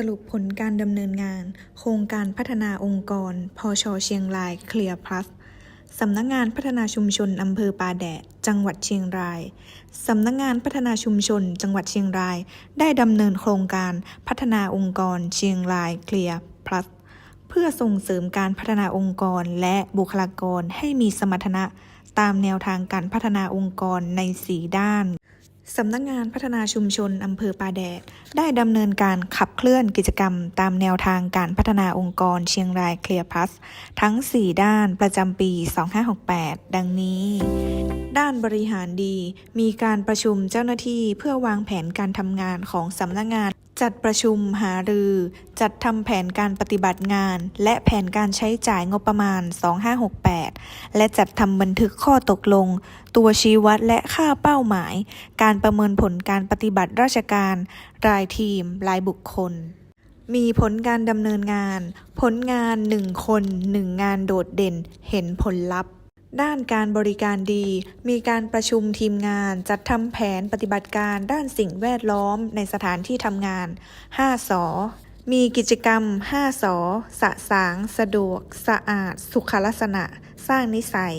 สรุปผลการดำเนินงาน โครงการพัฒนาองค์กร พชเชียงรายเคลียร์พลัสสำนักงานพัฒนาชุมชนอำเภอปาแดด จังหวัดเชียงราย สำนักงานพัฒนาชุมชน จังหวัดเชียงราย ได้ดำเนินโครงการพัฒนาองค์กร เชียงรายเคลียร์พลัสเพื่อส่งเสริมการพัฒนาองค์กรและบุคลากรให้มีสมรรถนะ ตามแนวทางการพัฒนาองค์กรใน4ด้าน สำนักงานพัฒนาชุมชนอำเภอปาแดด ได้ดำเนินการขับเคลื่อนกิจกรรม ตามแนวทางการพัฒนาองค์กรเชียงรายเคลียร์พลัสทั้ง 4 ด้านประจำปี 2568 ดังนี้ ด้านบริหารดี มีการประชุมเจ้าหน้าที่เพื่อวางแผนการทำงานของสำนักงาน จัดประชุมหารือ จัดทำแผนการปฏิบัติงาน และแผนการใช้จ่ายงบประมาณ 2568 และจัดทำบันทึกข้อตกลง ตัวชี้วัดและค่าเป้าหมาย การประเมินผลการปฏิบัติราชการ รายทีม รายบุคคล มีผลการดำเนินงาน ผลงาน 1 คน 1 งานโดดเด่น เห็นผลลัพธ์ ด้านการบริการดี มีการประชุมทีมงาน จัดทำแผนปฏิบัติการด้านสิ่งแวดล้อมในสถานที่ทำงาน 5สอมีกิจกรรม 5สอสะสาง สะดวก สะอาด สุขลักษณะ สร้างนิสัย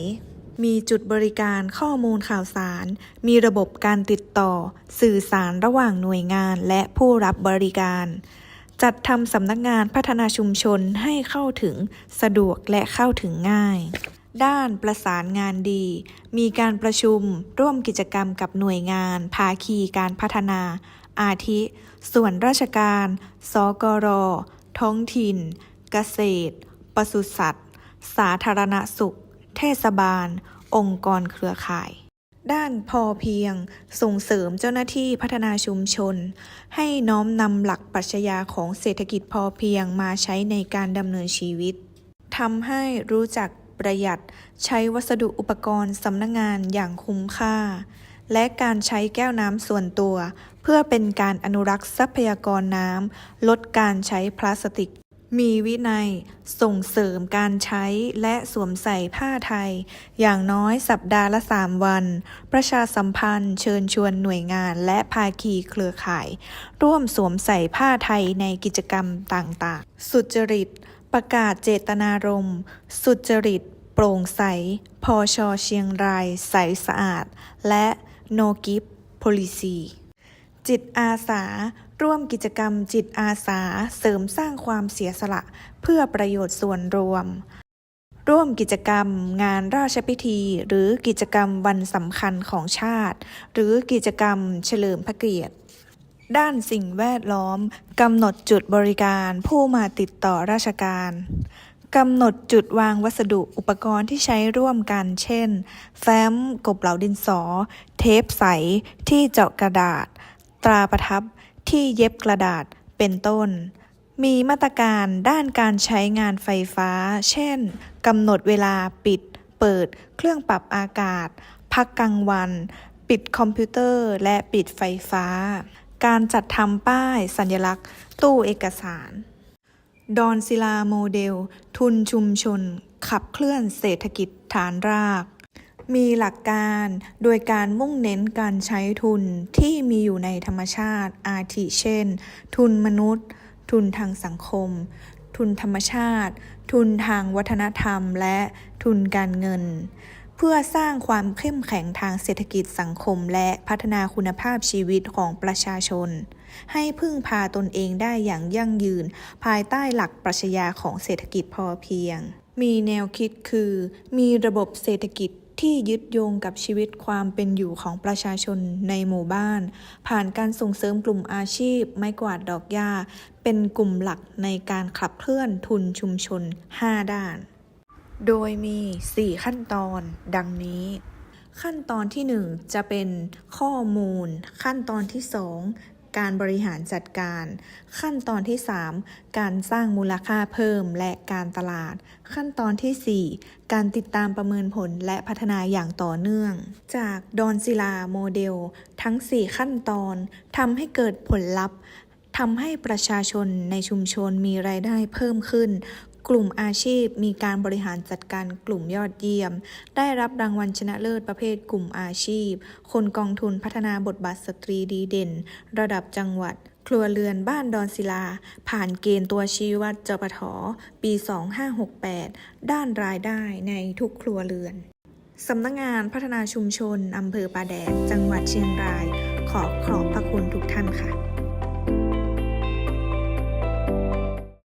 มีจุดบริการข้อมูลข่าวสาร มีระบบการติดต่อ สื่อสารระหว่างหน่วยงานและผู้รับบริการจัดทำสำนักงานพัฒนาชุมชนให้เข้าถึงสะดวกและเข้าถึงง่าย ด้านประสานงานดี มีการประชุมร่วมกิจกรรมกับหน่วยงาน ภาคีการพัฒนา อาทิ ส่วนราชการ สกร ท้องถิ่น เกษตร ปศุสัตว์ สาธารณสุข เทศบาล องค์กรเครือข่ายด้านพอเพียงส่งเสริมเจ้าหน้าที่พัฒนาชุมชน ให้น้อมนำหลักปรัชญาของเศรษฐกิจพอเพียงมาใช้ในการดำเนินชีวิตทำให้รู้จัก ประหยัด ใช้วัสดุอุปกรณ์สำนักงานอย่างคุ้มค่า และการใช้แก้วน้ำส่วนตัว เพื่อเป็นการอนุรักษ์ทรัพยากรน้ำ ลดการใช้พลาสติก มีวินัย ส่งเสริมการใช้และสวมใส่ผ้าไทย อย่างน้อยสัปดาห์ละ 3 วัน ประชาสัมพันธ์เชิญชวนหน่วยงานและภาคีเครือข่าย ร่วมสวมใส่ผ้าไทยในกิจกรรมต่างๆ สุจริต ประกาศเจตนารมณ์ สุจริต โปร่งใส พอชอเชียงราย ใสสะอาด และ No Gift Policy จิตอาสา ร่วมกิจกรรมจิตอาสาเสริมสร้างความเสียสละ เพื่อประโยชน์ส่วนรวม ร่วมกิจกรรม งานราชพิธี หรือกิจกรรมวันสำคัญของชาติ หรือกิจกรรมเฉลิมพระเกียรติ ด้านสิ่งแวดล้อมกำหนดจุดบริการผู้มาติดต่อราชการกำหนดจุดวางวัสดุอุปกรณ์ที่ใช้ร่วมกัน เช่น แฟ้ม กบเหลาดินสอ เทปใส ที่เจาะกระดาษ ตราประทับ ที่เย็บกระดาษ เป็นต้น มีมาตรการด้านการใช้งานไฟฟ้า เช่น กำหนดเวลาปิด เปิด เครื่องปรับอากาศ พักกลางวัน ปิดคอมพิวเตอร์ และปิดไฟฟ้า การจัดทำป้ายสัญลักษณ์ ตู้เอกสาร ดอนศิลาโมเดล ทุนชุมชน ขับเคลื่อนเศรษฐกิจฐานราก มีหลักการโดยการมุ่งเน้นการใช้ทุนที่มีอยู่ในธรรมชาติอาทิเช่น ทุนมนุษย์ ทุนทางสังคม ทุนธรรมชาติ ทุนทางวัฒนธรรมและทุนการเงิน เพื่อสร้างความเข้มแข็งทางเศรษฐกิจสังคม และพัฒนาคุณภาพชีวิตของประชาชน ให้พึ่งพาตนเองได้อย่างยั่งยืน ภายใต้หลักปรัชญาของเศรษฐกิจพอเพียง มีแนวคิดคือ มีระบบเศรษฐกิจที่ยึดโยงกับชีวิตความเป็นอยู่ของประชาชนในหมู่บ้าน ผ่านการส่งเสริมกลุ่มอาชีพ ไม้กวาดดอกหญ้า เป็นกลุ่มหลักในการขับเคลื่อนทุนชุมชน 5 ด้าน โดยมี 4 ขั้นตอนดังนี้ ขั้นตอนที่ 1 จะเป็นข้อมูล ขั้นตอนที่ 2 การบริหารจัดการ ขั้นตอนที่ 3 การสร้างมูลค่าเพิ่มและการตลาด ขั้นตอนทีสี่ 4 การติดตามประเมินผลและพัฒนาอย่างต่อเนื่อง จากดอนศิลาโมเดล ทั้ง 4 ขั้นตอนทำให้เกิดผลลัพธ์ทำให้ประชาชนในชุมชนมีรายได้เพิ่มขึ้น กลุ่มอาชีพมีการบริหารจัดการกลุ่มยอดเยี่ยม ได้รับรางวัลชนะเลิศประเภทกลุ่มอาชีพ คนกองทุนพัฒนาบทบาทสตรีดีเด่น ระดับจังหวัด ครัวเรือนบ้านดอนศิลา ผ่านเกณฑ์ตัวชี้วัดจปทปี 2568 ด้านรายได้ในทุกครัวเรือนสำนักงงานพัฒนาชุมชนอำเภอป่าแดด จังหวัดเชียงราย ขอขอบพระคุณทุกท่านค่ะ